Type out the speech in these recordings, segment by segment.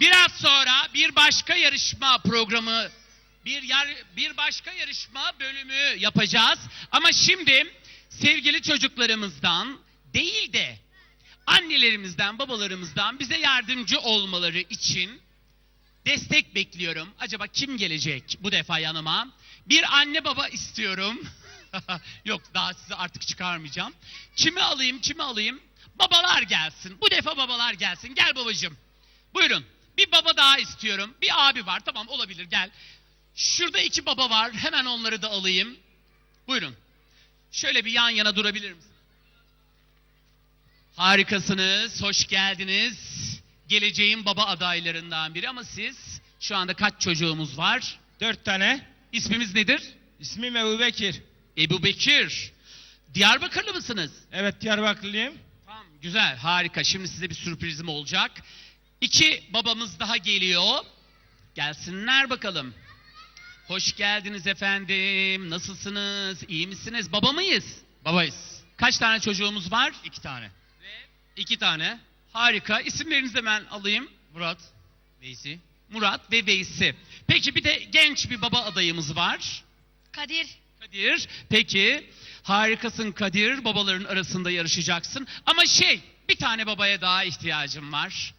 Biraz sonra bir başka yarışma programı, bir yar, bir başka yarışma bölümü yapacağız. Ama şimdi sevgili çocuklarımızdan değil de annelerimizden, babalarımızdan bize yardımcı olmaları için destek bekliyorum. Acaba kim gelecek bu defa yanıma? Bir anne baba istiyorum. Yok daha sizi artık çıkarmayacağım. Kimi alayım, kimi alayım? Babalar gelsin. Bu defa babalar gelsin. Gel babacığım. Buyurun. Bir baba daha istiyorum. Bir abi var. Tamam olabilir gel. Şurada iki baba var. Hemen onları da alayım. Buyurun. Şöyle bir yan yana durabilir misiniz? Harikasınız. Hoş geldiniz. Geleceğin baba adaylarından biri ama siz şu anda kaç çocuğumuz var? Dört tane. İsmimiz nedir? İsmim Ebu Bekir. Ebu Bekir. Diyarbakırlı mısınız? Evet Diyarbakırlıyım. Tamam, güzel, harika. Şimdi size bir sürprizim olacak. İki babamız daha geliyor. Gelsinler bakalım. Hoş geldiniz efendim. Nasılsınız? İyi misiniz? Baba mıyız? Babayız. Kaç tane çocuğumuz var? İki tane. İki tane. Harika. İsimlerinizi hemen alayım. Murat. Veysi. Murat ve Veysi. Peki bir de genç bir baba adayımız var. Kadir. Kadir. Peki. Harikasın Kadir. Babaların arasında yarışacaksın. Ama şey, bir tane babaya daha ihtiyacım var.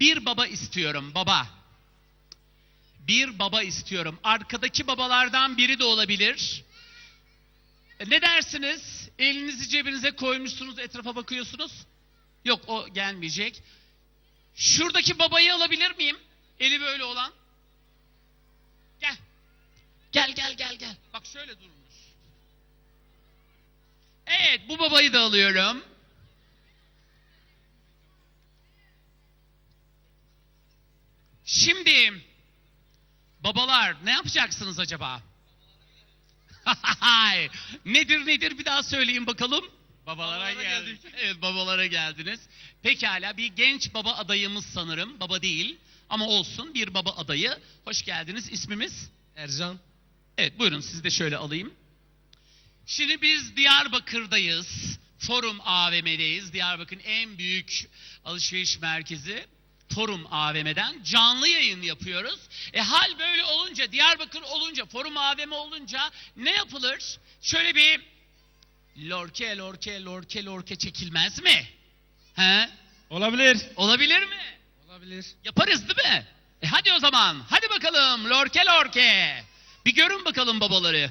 Bir baba istiyorum, baba. Bir baba istiyorum. Arkadaki babalardan biri de olabilir. Ne dersiniz? Elinizi cebinize koymuşsunuz, etrafa bakıyorsunuz. Yok, o gelmeyecek. Şuradaki babayı alabilir miyim? Eli böyle olan. Gel. Gel gel gel gel. Bak şöyle durmuş. Evet bu babayı da alıyorum. Şimdi babalar ne yapacaksınız acaba? nedir nedir bir daha söyleyin bakalım. Babalara geldik. Evet babalara geldiniz. Pekala bir genç baba adayımız sanırım. Baba değil ama olsun bir baba adayı. Hoş geldiniz. İsmimiz? Ercan. Evet buyurun sizi de şöyle alayım. Şimdi biz Diyarbakır'dayız. Forum AVM'deyiz. Diyarbakır'ın en büyük alışveriş merkezi. Forum AVM'den canlı yayın yapıyoruz. E hal böyle olunca, Diyarbakır olunca, Forum AVM olunca ne yapılır? Şöyle bir lorke lorke lorke lorke çekilmez mi? He? Olabilir. Olabilir mi? Olabilir. Yaparız değil mi? E hadi o zaman. Hadi bakalım lorke lorke. Bir görün bakalım babaları.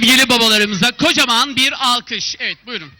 Sevgili babalarımıza kocaman bir alkış. Evet buyurun.